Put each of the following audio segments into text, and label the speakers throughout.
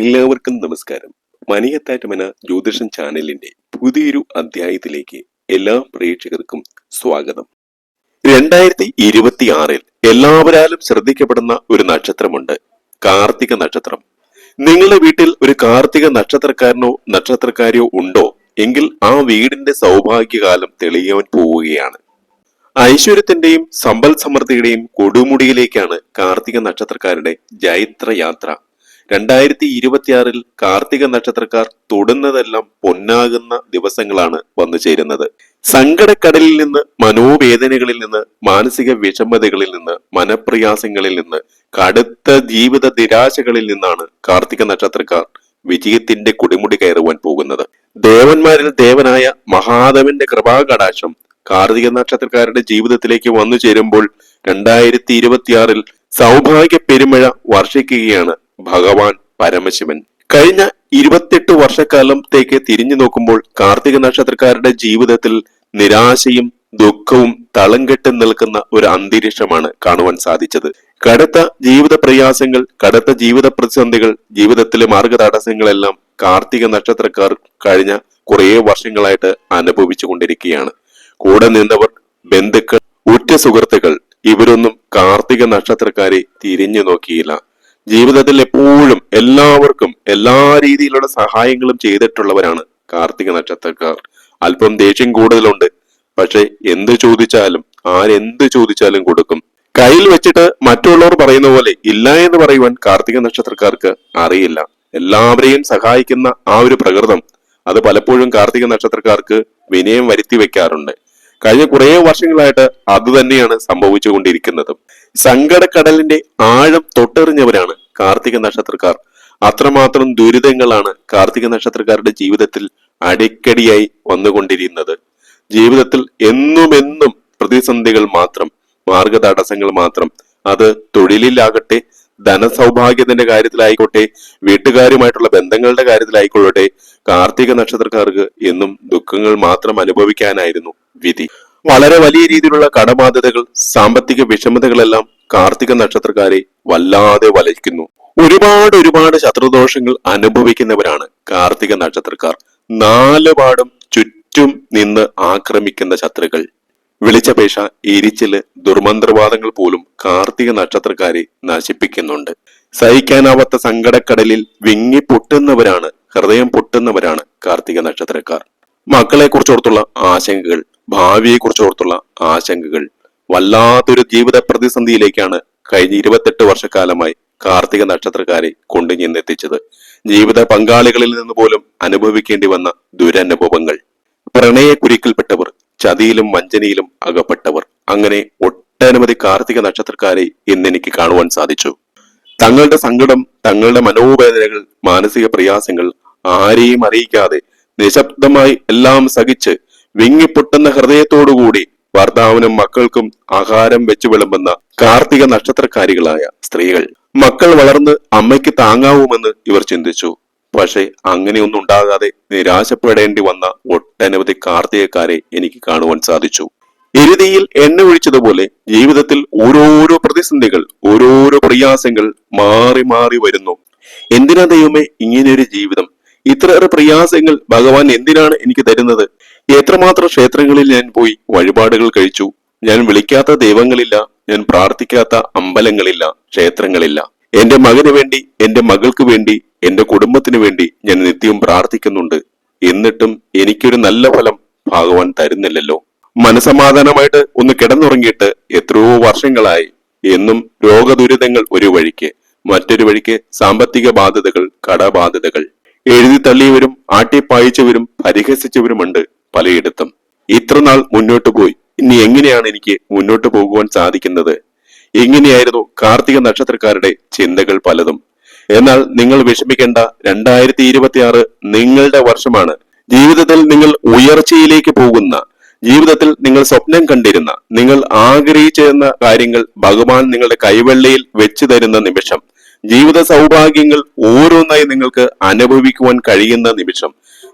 Speaker 1: എല്ലാവർക്കും നമസ്കാരം. മണിയത്താറ്റമന ജ്യോതിഷൻ ചാനലിന്റെ പുതിയൊരു അധ്യായത്തിലേക്ക് എല്ലാ പ്രേക്ഷകർക്കും സ്വാഗതം. രണ്ടായിരത്തി ഇരുപത്തി ആറിൽ എല്ലാവരാലും ശ്രദ്ധിക്കപ്പെടുന്ന ഒരു നക്ഷത്രമുണ്ട്. കാർത്തിക നക്ഷത്രം. നിങ്ങളുടെ വീട്ടിൽ ഒരു കാർത്തിക നക്ഷത്രക്കാരനോ നക്ഷത്രക്കാരിയോ ഉണ്ടോ? എങ്കിൽ ആ വീടിന്റെ സൗഭാഗ്യകാലം തെളിയാൻ പോവുകയാണ്. ഐശ്വര്യത്തിന്റെയും സമ്പൽ സമൃദ്ധിയുടെയും കൊടുമുടിയിലേക്കാണ് കാർത്തിക നക്ഷത്രക്കാരുടെ ജൈത്രയാത്ര. രണ്ടായിരത്തി ഇരുപത്തിയാറിൽ കാർത്തിക നക്ഷത്രക്കാർ തൊടുന്നതെല്ലാം പൊന്നാകുന്ന ദിവസങ്ങളാണ് വന്നു ചേരുന്നത്. സങ്കടക്കടലിൽ നിന്ന് മനോവേദനകളിൽ നിന്ന് മാനസിക വിഷമതകളിൽ നിന്ന് മനപ്രയാസങ്ങളിൽ നിന്ന് കടുത്ത ജീവിത നിരാശകളിൽ നിന്നാണ് കാർത്തിക നക്ഷത്രക്കാർ വിജയത്തിന്റെ കുടിമുടി കയറുവാൻ പോകുന്നത്. ദേവന്മാരിൽ ദേവനായ മഹാദേവന്റെ കൃപാകടാശം കാർത്തിക നക്ഷത്രക്കാരുടെ ജീവിതത്തിലേക്ക് വന്നു ചേരുമ്പോൾ രണ്ടായിരത്തി ഇരുപത്തിയാറിൽ സൗഭാഗ്യ പെരുമഴ വർഷിക്കുകയാണ് ഭഗവാൻ പരമശിവൻ. കഴിഞ്ഞ ഇരുപത്തെട്ട് വർഷക്കാലത്തേക്ക് തിരിഞ്ഞു നോക്കുമ്പോൾ കാർത്തിക നക്ഷത്രക്കാരുടെ ജീവിതത്തിൽ നിരാശയും ദുഃഖവും തളം കെട്ടി നിൽക്കുന്ന ഒരു അന്തരീക്ഷമാണ് കാണുവാൻ സാധിച്ചത്. കടുത്ത ജീവിത പ്രയാസങ്ങൾ കടുത്ത ജീവിത പ്രതിസന്ധികൾ ജീവിതത്തിലെ മാർഗതടസ്സങ്ങളെല്ലാം കാർത്തിക നക്ഷത്രക്കാർ കഴിഞ്ഞ കുറേ വർഷങ്ങളായിട്ട് അനുഭവിച്ചു കൊണ്ടിരിക്കുകയാണ്. കൂടെ നിന്നവർ ബന്ധുക്കൾ ഉറ്റ സുഹൃത്തുക്കൾ ഇവരൊന്നും കാർത്തിക നക്ഷത്രക്കാരെ തിരിഞ്ഞു നോക്കിയില്ല. ജീവിതത്തിൽ എപ്പോഴും എല്ലാവർക്കും എല്ലാ രീതിയിലുള്ള സഹായങ്ങളും ചെയ്തിട്ടുള്ളവരാണ് കാർത്തിക നക്ഷത്രക്കാർ. അല്പം ദേഷ്യം കൂടുതലുണ്ട്. പക്ഷെ എന്ത് ചോദിച്ചാലും ആരെന്ത് ചോദിച്ചാലും കൊടുക്കും. കയ്യിൽ വെച്ചിട്ട് മറ്റുള്ളവർ പറയുന്ന പോലെ ഇല്ല എന്ന് പറയുവാൻ കാർത്തിക നക്ഷത്രക്കാർക്ക് അറിയില്ല. എല്ലാവരെയും സഹായിക്കുന്ന ആ ഒരു പ്രകൃതം. അത് പലപ്പോഴും കാർത്തിക നക്ഷത്രക്കാർക്ക് വിനയം വരുത്തി വെക്കാറുണ്ട്. കഴിഞ്ഞ കുറേ വർഷങ്ങളായിട്ട് അത് തന്നെയാണ് സംഭവിച്ചുകൊണ്ടിരിക്കുന്നത്. സങ്കടക്കടലിന്റെ ആഴം തൊട്ടെറിഞ്ഞവരാണ് കാർത്തിക നക്ഷത്രക്കാർ. അത്രമാത്രം ദുരിതങ്ങളാണ് കാർത്തിക നക്ഷത്രക്കാരുടെ ജീവിതത്തിൽ അടിക്കടിയായി വന്നുകൊണ്ടിരിക്കുന്നത്. ജീവിതത്തിൽ എന്നുമെന്നും പ്രതിസന്ധികൾ മാത്രം മാർഗ തടസ്സങ്ങൾ മാത്രം അത് തൊഴിലിലാകട്ടെ ധനസൗഭാഗ്യത്തിന്റെ കാര്യത്തിലായിക്കോട്ടെ വീട്ടുകാരുമായിട്ടുള്ള ബന്ധങ്ങളുടെ കാര്യത്തിലായിക്കൊള്ളട്ടെ കാർത്തിക നക്ഷത്രക്കാർക്ക് എന്നും ദുഃഖങ്ങൾ മാത്രം അനുഭവിക്കാനായിരുന്നു വിധി. വളരെ വലിയ രീതിയിലുള്ള കടബാധ്യതകൾ സാമ്പത്തിക വിഷമതകളെല്ലാം കാർത്തിക നക്ഷത്രക്കാരെ വല്ലാതെ വലയ്ക്കുന്നു. ഒരുപാട് ഒരുപാട് ശത്രുദോഷങ്ങൾ അനുഭവിക്കുന്നവരാണ് കാർത്തിക നക്ഷത്രക്കാർ. നാല് പാടും ചുറ്റും നിന്ന് ആക്രമിക്കുന്ന ശത്രുക്കൾ. വിളിച്ചപേക്ഷ എരിച്ചിൽ ദുർമന്ത്രവാദങ്ങൾ പോലും കാർത്തിക നക്ഷത്രക്കാരെ നശിപ്പിക്കുന്നുണ്ട്. സഹിക്കാനാവാത്ത സങ്കടക്കടലിൽ വിങ്ങി പൊട്ടുന്നവരാണ് ഹൃദയം പൊട്ടുന്നവരാണ് കാർത്തിക നക്ഷത്രക്കാർ. മക്കളെ കുറിച്ചോർത്തുള്ള ആശങ്കകൾ ഭാവിയെ കുറിച്ചോർത്തുള്ള ആശങ്കകൾ വല്ലാത്തൊരു ജീവിത പ്രതിസന്ധിയിലേക്കാണ് കഴിഞ്ഞ ഇരുപത്തെട്ട് വർഷക്കാലമായി കാർത്തിക നക്ഷത്രക്കാരെ കൊണ്ടു ചെന്നെത്തിച്ചത് ജീവിത പങ്കാളികളിൽ നിന്ന് പോലും അനുഭവിക്കേണ്ടി വന്ന ദുരനുഭവങ്ങൾ. പ്രണയക്കുരുക്കിൽപ്പെട്ടവർ ചതിയിലും വഞ്ചനയിലും അകപ്പെട്ടവർ. അങ്ങനെ ഒട്ടനവധി കാർത്തിക നക്ഷത്രക്കാരെ ഇന്നെനിക്ക് കാണുവാൻ സാധിച്ചു. തങ്ങളുടെ സങ്കടം തങ്ങളുടെ മനോവേദനകൾ മാനസിക പ്രയാസങ്ങൾ ആരെയും അറിയിക്കാതെ നിശബ്ദമായി എല്ലാം സഹിച്ച് വിങ്ങിപ്പൊട്ടുന്ന ഹൃദയത്തോടുകൂടി ഭർത്താവിനും മക്കൾക്കും ആഹാരം വെച്ചു വിളമ്പുന്ന കാർത്തിക നക്ഷത്രക്കാരികളായ സ്ത്രീകൾ. മക്കൾ വളർന്ന് അമ്മയ്ക്ക് താങ്ങാവുമെന്ന് ഇവർ ചിന്തിച്ചു. പക്ഷെ അങ്ങനെയൊന്നും ഉണ്ടാകാതെ നിരാശപ്പെടേണ്ടി വന്ന ഒട്ടനവധി കാർത്തികക്കാരെ എനിക്ക് കാണുവാൻ സാധിച്ചു. എരുതിയിൽ എണ്ണ ഒഴിച്ചതുപോലെ ജീവിതത്തിൽ ഓരോരോ പ്രതിസന്ധികൾ ഓരോരോ പ്രയാസങ്ങൾ മാറി മാറി വരുന്നു. എന്തിനാ ദൈവമേ ഇങ്ങനെയൊരു ജീവിതം ഇത്രയേറെ പ്രയാസങ്ങൾ ഭഗവാൻ എന്തിനാണ് എനിക്ക് തരുന്നത്? എത്രമാത്രം ക്ഷേത്രങ്ങളിൽ ഞാൻ പോയി വഴിപാടുകൾ കഴിച്ചു? ഞാൻ വിളിക്കാത്ത ദൈവങ്ങളില്ല ഞാൻ പ്രാർത്ഥിക്കാത്ത അമ്പലങ്ങളില്ല ക്ഷേത്രങ്ങളില്ല. എന്റെ മകന് വേണ്ടി എന്റെ മകൾക്ക് വേണ്ടി എന്റെ കുടുംബത്തിന് വേണ്ടി ഞാൻ നിത്യവും പ്രാർത്ഥിക്കുന്നുണ്ട്. എന്നിട്ടും എനിക്കൊരു നല്ല ഫലം ഭഗവാൻ തരുന്നില്ലല്ലോ. മനസമാധാനമായിട്ട് ഒന്ന് കിടന്നുറങ്ങിയിട്ട് എത്രയോ വർഷങ്ങളായി എന്നും രോഗദുരിതങ്ങൾ ഒരു വഴിക്ക് മറ്റൊരു വഴിക്ക് സാമ്പത്തിക ബാധ്യതകൾ കടബാധ്യതകൾ. എഴുതി തള്ളിയവരും ആട്ടിപ്പായിച്ചവരും പരിഹസിച്ചവരുമുണ്ട് പലയിടത്തും. ഇത്ര നാൾ മുന്നോട്ട് പോയി. ഇനി എങ്ങനെയാണ് എനിക്ക് മുന്നോട്ട് പോകുവാൻ സാധിക്കുന്നത്? ഇങ്ങനെയായിരുന്നു കാർത്തിക നക്ഷത്രക്കാരുടെ ചിന്തകൾ പലതും. എന്നാൽ നിങ്ങൾ വിഷമിക്കേണ്ട രണ്ടായിരത്തി ഇരുപത്തി ആറ് നിങ്ങളുടെ വർഷമാണ്. ജീവിതത്തിൽ നിങ്ങൾ ഉയർച്ചയിലേക്ക് പോകുന്ന ജീവിതത്തിൽ നിങ്ങൾ സ്വപ്നം കണ്ടിരുന്ന നിങ്ങൾ ആഗ്രഹിച്ചിരുന്ന കാര്യങ്ങൾ ഭഗവാൻ നിങ്ങളുടെ കൈവെള്ളയിൽ വെച്ചു തരുന്ന നിമിഷം. ജീവിത സൗഭാഗ്യങ്ങൾ ഓരോന്നായി നിങ്ങൾക്ക് അനുഭവിക്കുവാൻ കഴിയുന്ന നിമിഷം.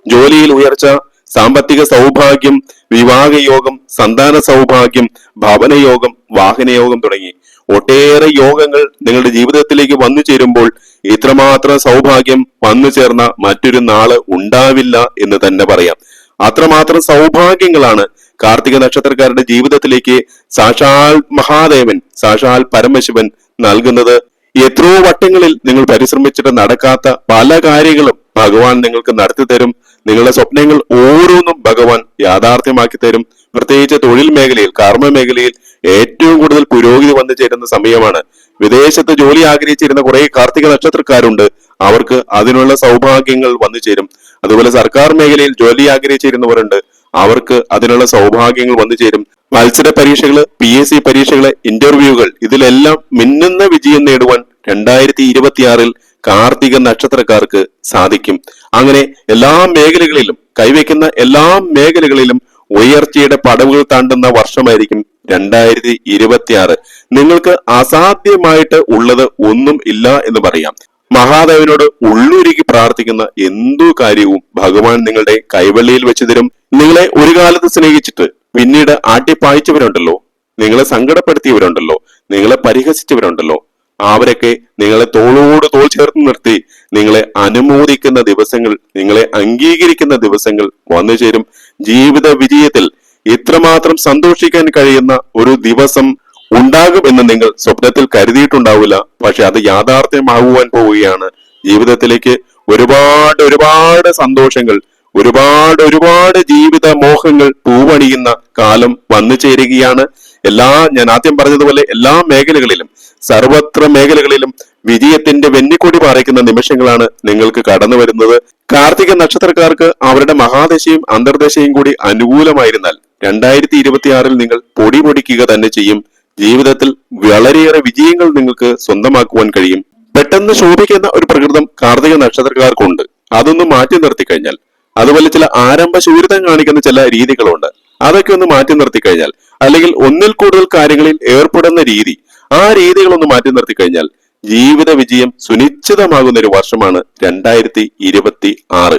Speaker 1: ജോലിയിൽ ഉയർച്ച സാമ്പത്തിക സൗഭാഗ്യം വിവാഹയോഗം സന്താന സൗഭാഗ്യം ഭവനയോഗം വാഹനയോഗം തുടങ്ങി. ഒട്ടേറെ യോഗങ്ങൾ നിങ്ങളുടെ ജീവിതത്തിലേക്ക് വന്നു ചേരുമ്പോൾ ഇത്രമാത്രം സൗഭാഗ്യം വന്നു ചേർന്ന മറ്റൊരു നാൾ ഉണ്ടാവില്ല എന്ന് തന്നെ പറയാം. അത്രമാത്രം സൗഭാഗ്യങ്ങളാണ് കാർത്തിക നക്ഷത്രക്കാരുടെ ജീവിതത്തിലേക്ക് സാക്ഷാൽ മഹാദേവൻ സാക്ഷാൽ പരമശിവൻ നൽകുന്നത് എത്രയോ വട്ടങ്ങളിൽ നിങ്ങൾ പരിശ്രമിച്ചിട്ട് നടക്കാത്ത പല കാര്യങ്ങളും ഭഗവാൻ നിങ്ങൾക്ക് നടത്തി തരും. നിങ്ങളുടെ സ്വപ്നങ്ങൾ ഓരോന്നും ഭഗവാൻ യാഥാർത്ഥ്യമാക്കി തരും. പ്രത്യേകിച്ച് തൊഴിൽ മേഖലയിൽ കർമ്മ മേഖലയിൽ ഏറ്റവും കൂടുതൽ പുരോഗതി വന്നു ചേരുന്ന സമയമാണ്. വിദേശത്ത് ജോലി ആഗ്രഹിച്ചിരുന്ന കുറെ കാർത്തിക നക്ഷത്രക്കാരുണ്ട്. അവർക്ക് അതിനുള്ള സൗഭാഗ്യങ്ങൾ വന്നു ചേരും. അതുപോലെ സർക്കാർ മേഖലയിൽ ജോലി ആഗ്രഹിച്ചിരുന്നവരുണ്ട്. അവർക്ക് അതിനുള്ള സൗഭാഗ്യങ്ങൾ വന്നു ചേരും. മത്സര പരീക്ഷകൾ പി എസ് സി പരീക്ഷകൾ ഇന്റർവ്യൂകൾ ഇതിലെല്ലാം മിന്നുന്ന വിജയം നേടുവാൻ രണ്ടായിരത്തി ഇരുപത്തിയാറിൽ കാർത്തിക നക്ഷത്രക്കാർക്ക് സാധിക്കും. അങ്ങനെ എല്ലാ മേഖലകളിലും കൈവയ്ക്കുന്ന എല്ലാ മേഖലകളിലും ഉയർച്ചയുടെ പടവുകൾ താണ്ടുന്ന വർഷമായിരിക്കും രണ്ടായിരത്തി ഇരുപത്തിയാറ് നിങ്ങൾക്ക് അസാധ്യമായിട്ട് ഉള്ളത് ഒന്നും ഇല്ല എന്ന് പറയാം. മഹാദേവനോട് ഉള്ളുരുക്കി പ്രാർത്ഥിക്കുന്ന എന്തു കാര്യവും ഭഗവാൻ നിങ്ങളുടെ കൈവള്ളിയിൽ വെച്ച് തരും. നിങ്ങളെ ഒരു കാലത്ത് സ്നേഹിച്ചിട്ട് പിന്നീട് ആട്ടിപ്പായിച്ചവരുണ്ടല്ലോ നിങ്ങളെ സങ്കടപ്പെടുത്തിയവരുണ്ടല്ലോ. നിങ്ങളെ പരിഹസിച്ചവരുണ്ടല്ലോ. അവരൊക്കെ നിങ്ങളെ തോളോട് തോൾ ചേർത്ത് നിർത്തി നിങ്ങളെ അനുമോദിക്കുന്ന ദിവസങ്ങൾ നിങ്ങളെ അംഗീകരിക്കുന്ന ദിവസങ്ങൾ വന്നു ചേരും. ജീവിത വിജയത്തിൽ ഇത്രമാത്രം സന്തോഷിക്കാൻ കഴിയുന്ന ഒരു ദിവസം ഉണ്ടാകുമെന്ന് നിങ്ങൾ സ്വപ്നത്തിൽ കരുതിയിട്ടുണ്ടാവില്ല. പക്ഷെ അത് യാഥാർത്ഥ്യമാകുവാൻ പോവുകയാണ്. ജീവിതത്തിലേക്ക് ഒരുപാട് ഒരുപാട് സന്തോഷങ്ങൾ ഒരുപാട് ഒരുപാട് ജീവിത മോഹങ്ങൾ പൂവണിയുന്ന കാലം വന്നു ചേരുകയാണ്. എല്ലാ ഞാൻ ആദ്യം പറഞ്ഞതുപോലെ എല്ലാ മേഖലകളിലും സർവത്ര മേഖലകളിലും വിജയത്തിന്റെ വെന്നിക്കൊടി പാറിക്കുന്ന നിമിഷങ്ങളാണ് നിങ്ങൾക്ക് കടന്നു വരുന്നത്. കാർത്തിക നക്ഷത്രക്കാർക്ക് അവരുടെ മഹാദശയും അന്തർദശയും കൂടി അനുകൂലമായിരുന്നാൽ രണ്ടായിരത്തി ഇരുപത്തിയാറിൽ നിങ്ങൾ പൊടി പൊടിക്കുക തന്നെ ചെയ്യും. ജീവിതത്തിൽ വളരെയേറെ വിജയങ്ങൾ നിങ്ങൾക്ക് സ്വന്തമാക്കുവാൻ കഴിയും. പെട്ടെന്ന് ശോഭിക്കുന്ന ഒരു പ്രകൃതം കാർത്തിക നക്ഷത്രക്കാർക്കുണ്ട്. അതൊന്ന് മാറ്റി നിർത്തി കഴിഞ്ഞാൽ അതുപോലെ ചില ആരംഭ ശൂരിതം കാണിക്കുന്ന ചില രീതികളുണ്ട്. അതൊക്കെ ഒന്ന് മാറ്റി നിർത്തി കഴിഞ്ഞാൽ അല്ലെങ്കിൽ ഒന്നിൽ കൂടുതൽ കാര്യങ്ങളിൽ ഏർപ്പെടുന്ന രീതി ആ രീതികളൊന്ന് മാറ്റി നിർത്തി കഴിഞ്ഞാൽ ജീവിത വിജയം സുനിശ്ചിതമാകുന്ന ഒരു വർഷമാണ് രണ്ടായിരത്തി ഇരുപത്തി ആറ്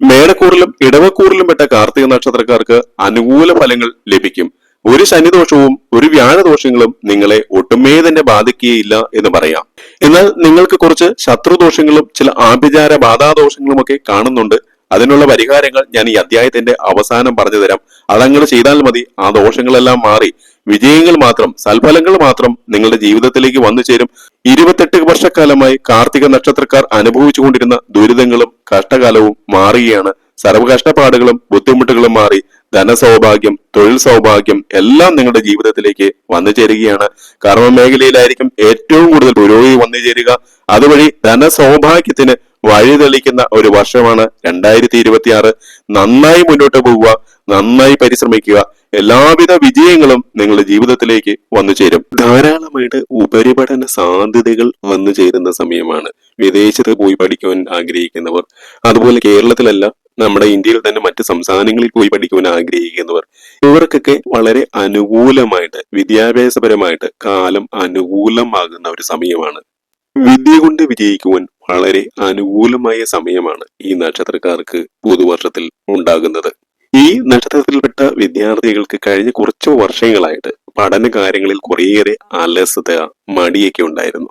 Speaker 1: മേടക്കൂറിലും ഇടവക്കൂറിലും പെട്ട കാർത്തിക നക്ഷത്രക്കാർക്ക് അനുകൂല ഫലങ്ങൾ ലഭിക്കും. ഒരു ശനിദോഷവും ഒരു വ്യാഴദോഷങ്ങളും നിങ്ങളെ ഒട്ടുമേ തന്നെ ബാധിക്കുകയില്ല എന്ന് പറയാം. എന്നാൽ നിങ്ങൾക്ക് കുറച്ച് ശത്രുദോഷങ്ങളും ചില ആഭിചാര ബാധാദോഷങ്ങളും ഒക്കെ കാണുന്നുണ്ട്. അതിനുള്ള പരിഹാരങ്ങൾ ഞാൻ ഈ അധ്യായത്തിന്റെ അവസാനം പറഞ്ഞു തരാം അതങ്ങൾ ചെയ്താൽ മതി. ആ ദോഷങ്ങളെല്ലാം മാറി. വിജയങ്ങൾ മാത്രം സൽഫലങ്ങൾ മാത്രം നിങ്ങളുടെ ജീവിതത്തിലേക്ക് വന്നു ചേരും. ഇരുപത്തെട്ട് വർഷക്കാലമായി കാർത്തിക നക്ഷത്രക്കാർ അനുഭവിച്ചുകൊണ്ടിരുന്ന ദുരിതങ്ങളും കഷ്ടകാലവും മാറുകയാണ്. സർവകഷ്ടപ്പാടുകളും ബുദ്ധിമുട്ടുകളും മാറി. ധനസൗഭാഗ്യം തൊഴിൽ സൗഭാഗ്യം എല്ലാം നിങ്ങളുടെ ജീവിതത്തിലേക്ക് വന്നു ചേരുകയാണ്. കർമ്മ മേഖലയിലായിരിക്കും ഏറ്റവും കൂടുതൽ പുരോഗതി വന്നു ചേരുക. അതുവഴി ധനസൗഭാഗ്യത്തിന് വഴിതെളിക്കുന്ന ഒരു വർഷമാണ് രണ്ടായിരത്തി ഇരുപത്തിയാറ് നന്നായി മുന്നോട്ട് പോവുക നന്നായി പരിശ്രമിക്കുക. എല്ലാവിധ വിജയങ്ങളും നിങ്ങളുടെ ജീവിതത്തിലേക്ക് വന്നു ചേരും. ധാരാളമായിട്ട് ഉപരിപഠന സാധ്യതകൾ വന്നു ചേരുന്ന സമയമാണ് വിദേശത്ത് പോയി പഠിക്കുവാൻ ആഗ്രഹിക്കുന്നവർ. അതുപോലെ കേരളത്തിലല്ല നമ്മുടെ ഇന്ത്യയിൽ തന്നെ മറ്റ് സംസ്ഥാനങ്ങളിൽ പോയി പഠിക്കുവാൻ ആഗ്രഹിക്കുന്നവർ ഇവർക്കൊക്കെ വളരെ അനുകൂലമായിട്ട് വിദ്യാഭ്യാസപരമായിട്ട് കാലം അനുകൂലമാകുന്ന ഒരു സമയമാണ്. വിദ്യ കൊണ്ട് വിജയിക്കുവാൻ വളരെ അനുകൂലമായ സമയമാണ് ഈ നക്ഷത്രക്കാർക്ക് പുതുവർഷത്തിൽ ഉണ്ടാകുന്നത്. ഈ നക്ഷത്രത്തിൽപ്പെട്ട വിദ്യാർത്ഥികൾക്ക് കഴിഞ്ഞ കുറച്ചു വർഷങ്ങളായിട്ട് പഠന കാര്യങ്ങളിൽ കുറേയേറെ അലസത മടിയൊക്കെ ഉണ്ടായിരുന്നു.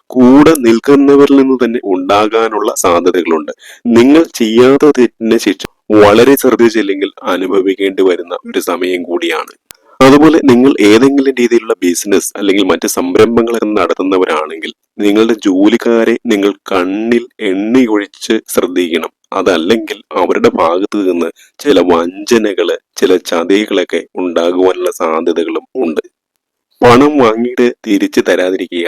Speaker 1: കൂടെ നിൽക്കുന്നവരിൽ നിന്ന് തന്നെ ഉണ്ടാകാനുള്ള സാധ്യതകളുണ്ട്. നിങ്ങൾ ചെയ്യാത്ത തെറ്റിനെ ശിക്ഷ വളരെ ശ്രദ്ധിച്ചില്ലെങ്കിൽ അനുഭവിക്കേണ്ടി വരുന്ന ഒരു സമയം കൂടിയാണ്. അതുപോലെ നിങ്ങൾ ഏതെങ്കിലും രീതിയിലുള്ള ബിസിനസ് അല്ലെങ്കിൽ മറ്റ് സംരംഭങ്ങളൊക്കെ നടത്തുന്നവരാണെങ്കിൽ നിങ്ങളുടെ ജോലിക്കാരെ നിങ്ങൾ കണ്ണിൽ എണ്ണിയൊഴിച്ച് ശ്രദ്ധിക്കണം. അതല്ലെങ്കിൽ അവരുടെ ഭാഗത്ത് നിന്ന് ചില വഞ്ചനകൾ ചില ചതികളൊക്കെ ഉണ്ടാകുവാനുള്ള സാധ്യതകളും ഉണ്ട്. പണം വാങ്ങിയിട്ട് തിരിച്ചു തരാതിരിക്കുക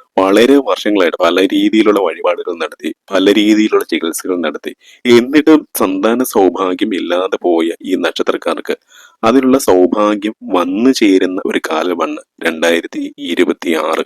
Speaker 1: വളരെ വർഷങ്ങളായിട്ട് പല രീതിയിലുള്ള വഴിപാടുകൾ നടത്തി പല രീതിയിലുള്ള ചികിത്സകൾ നടത്തി. എന്നിട്ടും സന്താന സൗഭാഗ്യം ഇല്ലാതെ പോയ ഈ നക്ഷത്രക്കാർക്ക് അതിനുള്ള സൗഭാഗ്യം വന്നു ചേരുന്ന ഒരു കാലമാണ് രണ്ടായിരത്തി ഇരുപത്തി ആറ്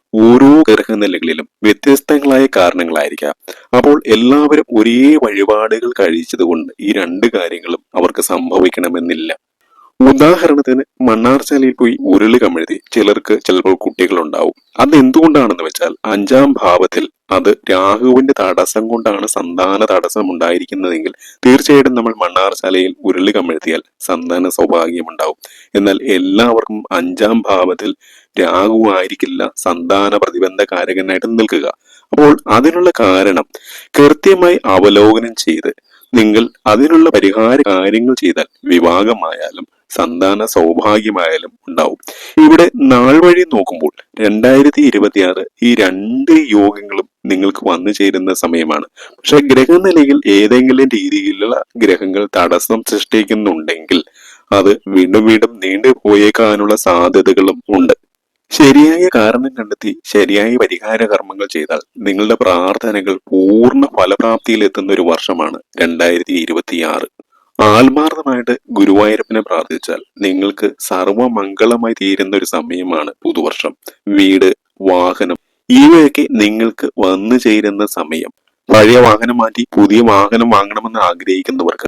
Speaker 1: ഓരോ ഗ്രഹനിലകളിലും വ്യത്യസ്തങ്ങളായ കാരണങ്ങളായിരിക്കാം. അപ്പോൾ എല്ലാവരും ഒരേ വഴിപാടുകൾ കഴിച്ചതുകൊണ്ട് ഈ രണ്ട് കാര്യങ്ങളും അവർക്ക് സംഭവിക്കണമെന്നില്ല. ഉദാഹരണത്തിന് മണ്ണാർശാലയിൽ പോയി ഉരുളി കമഴ്ത്തി ചിലർക്ക് ചിലപ്പോൾ കുട്ടികളുണ്ടാവും. അത് എന്തുകൊണ്ടാണെന്ന് വെച്ചാൽ അഞ്ചാം ഭാവത്തിൽ അത് രാഹുവിന്റെ തടസ്സം കൊണ്ടാണ് സന്താന തടസ്സം ഉണ്ടായിരിക്കുന്നതെങ്കിൽ തീർച്ചയായിട്ടും നമ്മൾ മണ്ണാർശാലയിൽ ഉരുളി കമഴ്ത്തിയാൽ സന്താന സൗഭാഗ്യമുണ്ടാവും എന്നാൽ എല്ലാവർക്കും അഞ്ചാം ഭാവത്തിൽ രാഹു ആയിരിക്കില്ല സന്താന പ്രതിബന്ധ കാരകനായിട്ട് നിൽക്കുക. അപ്പോൾ അതിനുള്ള കാരണം കൃത്യമായി അവലോകനം ചെയ്ത് നിങ്ങൾ അതിനുള്ള പരിഹാര കാര്യങ്ങൾ ചെയ്താൽ വിവാഹമായാലും സന്താന സൗഭാഗ്യമായാലും ഉണ്ടാവും. ഇവിടെ നാൾ വഴി നോക്കുമ്പോൾ രണ്ടായിരത്തി ഇരുപത്തിയാറ് ഈ രണ്ട് യോഗങ്ങളും നിങ്ങൾക്ക് വന്നു ചേരുന്ന സമയമാണ്. പക്ഷെ ഗ്രഹനിലയിൽ ഏതെങ്കിലും രീതിയിലുള്ള ഗ്രഹങ്ങൾ തടസ്സം സൃഷ്ടിക്കുന്നുണ്ടെങ്കിൽ അത് വീണ്ടും വീണ്ടും നീണ്ടു പോയേക്കാനുള്ള സാധ്യതകളും ഉണ്ട്. ശരിയായ കാരണം കണ്ടെത്തി ശരിയായ പരിഹാര കർമ്മങ്ങൾ ചെയ്താൽ നിങ്ങളുടെ പ്രാർത്ഥനകൾ പൂർണ ഫലപ്രാപ്തിയിൽ എത്തുന്ന ഒരു വർഷമാണ് രണ്ടായിരത്തി ഇരുപത്തിയാറ്. ആത്മാർത്ഥമായിട്ട് ഗുരുവായൂരപ്പനെ പ്രാർത്ഥിച്ചാൽ നിങ്ങൾക്ക് സർവമംഗളമായി തീരുന്ന ഒരു സമയമാണ് പുതുവർഷം. വീട് വാഹനം ഇവയൊക്കെ നിങ്ങൾക്ക് വന്നു ചേരുന്ന സമയം. പഴയ വാഹനം മാറ്റി പുതിയ വാഹനം വാങ്ങണമെന്ന് ആഗ്രഹിക്കുന്നവർക്ക്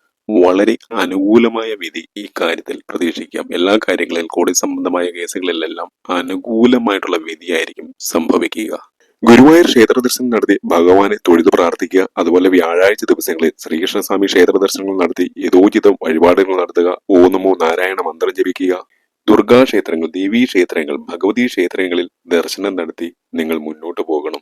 Speaker 1: വളരെ അനുകൂലമായ വിധി ഈ കാര്യത്തിൽ പ്രതീക്ഷിക്കാം. എല്ലാ കാര്യങ്ങളിൽ കോടതി സംബന്ധമായ കേസുകളിലെല്ലാം അനുകൂലമായിട്ടുള്ള വിധിയായിരിക്കും സംഭവിക്കുക. ഗുരുവായൂർ ക്ഷേത്ര ദർശനം നടത്തി ഭഗവാനെ തൊഴുതു പ്രാർത്ഥിക്കുക. അതുപോലെ വ്യാഴാഴ്ച ദിവസങ്ങളിൽ ശ്രീകൃഷ്ണസ്വാമി ക്ഷേത്ര ദർശനങ്ങൾ നടത്തി യഥോചിതം വഴിപാടുകൾ നടത്തുക. ഓണമോ നാരായണ മന്ത്രം ജപിക്കുക. ദുർഗാ ക്ഷേത്രങ്ങൾ ദേവീ ക്ഷേത്രങ്ങൾ ഭഗവതി ക്ഷേത്രങ്ങളിൽ ദർശനം നടത്തി നിങ്ങൾ മുന്നോട്ട് പോകണം.